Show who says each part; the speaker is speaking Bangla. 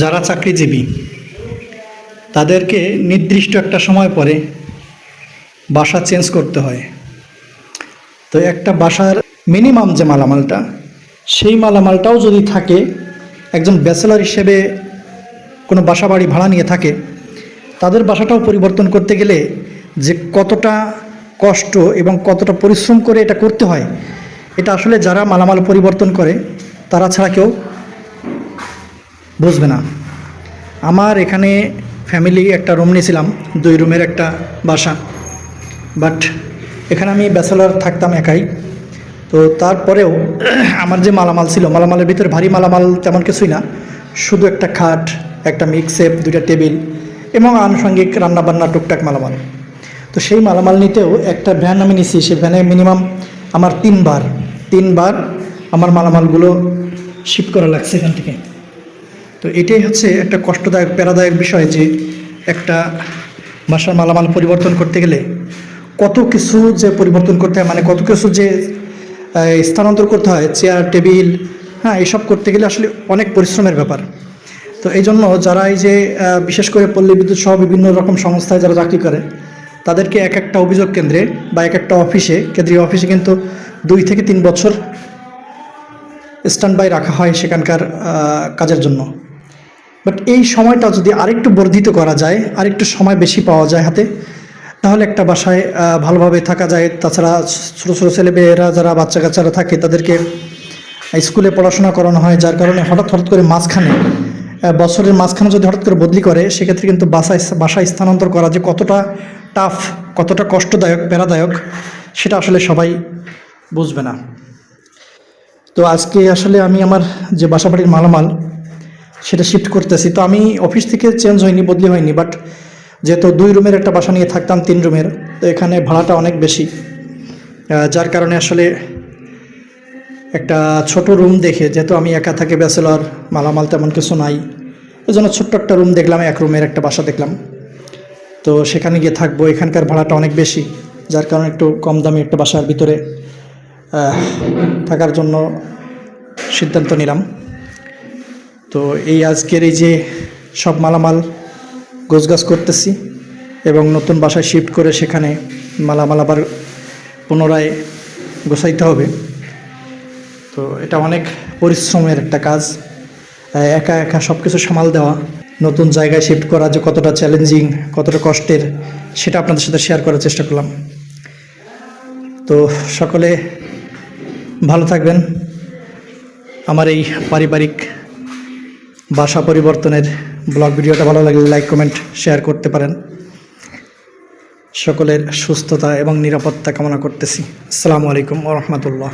Speaker 1: যারা চাকরিজীবী, তাদেরকে নির্দিষ্ট একটা সময় পরে বাসা চেঞ্জ করতে হয়। তো একটা বাসার মিনিমাম যে মালামালটা, সেই মালামালটাও যদি থাকে, একজন ব্যাচেলার হিসেবে কোনো বাসা বাড়ি ভাড়া নিয়ে থাকে, তাদের বাসাটাও পরিবর্তন করতে গেলে যে কতটা কষ্ট এবং কতটা পরিশ্রম করে এটা করতে হয়, এটা আসলে যারা মালামাল পরিবর্তন করে, তারা ছাড়া কেউ বুঝবে না। আমার এখানে ফ্যামিলি একটা রুম নিয়েছিলাম, দুই রুমের একটা বাসা। বাট এখানে আমি ব্যাচেলার থাকতাম একাই। তো তারপরেও আমার যে মালামাল ছিল, মালামালের ভিতরে ভারী মালামাল তেমন কিছুই না। শুধু একটা খাট, একটা মিক্সেপ দুইটা টেবিল এবং আনুষঙ্গিক রান্নাবান্না টুকটাক মালামাল। তো সেই মালামাল নিতেও একটা ভ্যান আমি নিছি, সেই ভ্যানে মিনিমাম আমার তিনবার তিনবার আমার মালামালগুলো শিফট করা লাগছে এখান থেকে। তো এটাই হচ্ছে একটা কষ্টদায়ক, প্যারাদায়ক বিষয় যে একটা বাসার মালামাল পরিবর্তন করতে গেলে কত কিছু যে পরিবর্তন করতে হয় মানে কত কিছু যে স্থানান্তর করতে হয়, চেয়ার, টেবিল হ্যাঁ এইসব করতে গেলে আসলে অনেক পরিশ্রমের ব্যাপার। তো এই জন্য যারা এই যে বিশেষ করে পল্লী বিদ্যুৎ সহ বিভিন্ন রকম সংস্থায় যারা চাকরি করে, তাদেরকে এক একটা অভিযোগ কেন্দ্রে বা এক একটা অফিসে, কেন্দ্রীয় অফিসে কিন্তু দুই থেকে তিন বছর স্ট্যান্ড বাই রাখা হয় সেখানকার কাজের জন্য। বাট এই সময়টা যদি আরেকটু বর্ধিত করা যায়, আরেকটু সময় বেশি পাওয়া যায় হাতে, তাহলে একটা বাসায় ভালোভাবে থাকা যায়। তাছাড়া ছোটো ছোটো ছেলেমেয়েরা যারা বাচ্চা কাচ্চারা থাকে, তাদেরকে স্কুলে পড়াশোনা করানো হয়, যার কারণে হঠাৎ হঠাৎ করে মাঝখানে বছরের মাঝখানে যদি হঠাৎ করে বদলি করে, সেক্ষেত্রে কিন্তু বাসায় বাসায় স্থানান্তর করা যে কতটা টাফ কতটা কষ্টদায়ক, প্যারাদায়ক, সেটা আসলে সবাই বুঝবে না। তো আজকে আসলে আমি আমার যে বাসা বাড়ির মালামাল সেটা শিফট করতেছি। তো আমি অফিস থেকে চেঞ্জ হয়নি, বদলি হয়নি বাট যেহেতু দুই রুমের একটা বাসা নিয়ে থাকতাম, তিন রুমের, তো এখানে ভাড়াটা অনেক বেশি। যার কারণে আসলে একটা ছোট রুম দেখে, যেহেতু আমি একা থাকি, ব্যাচেলর, মালামাল তেমন কিছু নাই ওই জন্য ছোট্ট একটা রুম দেখলাম, এক রুমের একটা বাসা দেখলাম। তো সেখানে গিয়ে থাকব, এখানকার ভাড়াটা অনেক বেশি, যার কারণে একটু কম দামি একটা বাসার ভিতরে থাকার জন্য সিদ্ধান্ত নিলাম। তো এই আজকের এই যে সব মালামাল গোছগাছ করতেছি এবং নতুন বাসায় শিফট করে সেখানে মালামাল আবার পুনরায় গোছাইতে হবে। তো এটা অনেক পরিশ্রমের একটা কাজ। একা একা সব কিছু সামাল দেওয়া, নতুন জায়গায় শিফট করা যে কতটা চ্যালেঞ্জিং কতটা কষ্টের, সেটা আপনাদের সাথে শেয়ার করার চেষ্টা করলাম। তো সকলে ভালো থাকবেন। আমার এই পারিবারিক বাসা পরিবর্তনের ব্লগ ভিডিওটা ভালো লাগলে লাইক কমেন্ট শেয়ার করতে পারেন। সকলের সুস্থতা এবং নিরাপত্তা কামনা করতেছি। আসসালামু আলাইকুম রহমতুল্লাহ।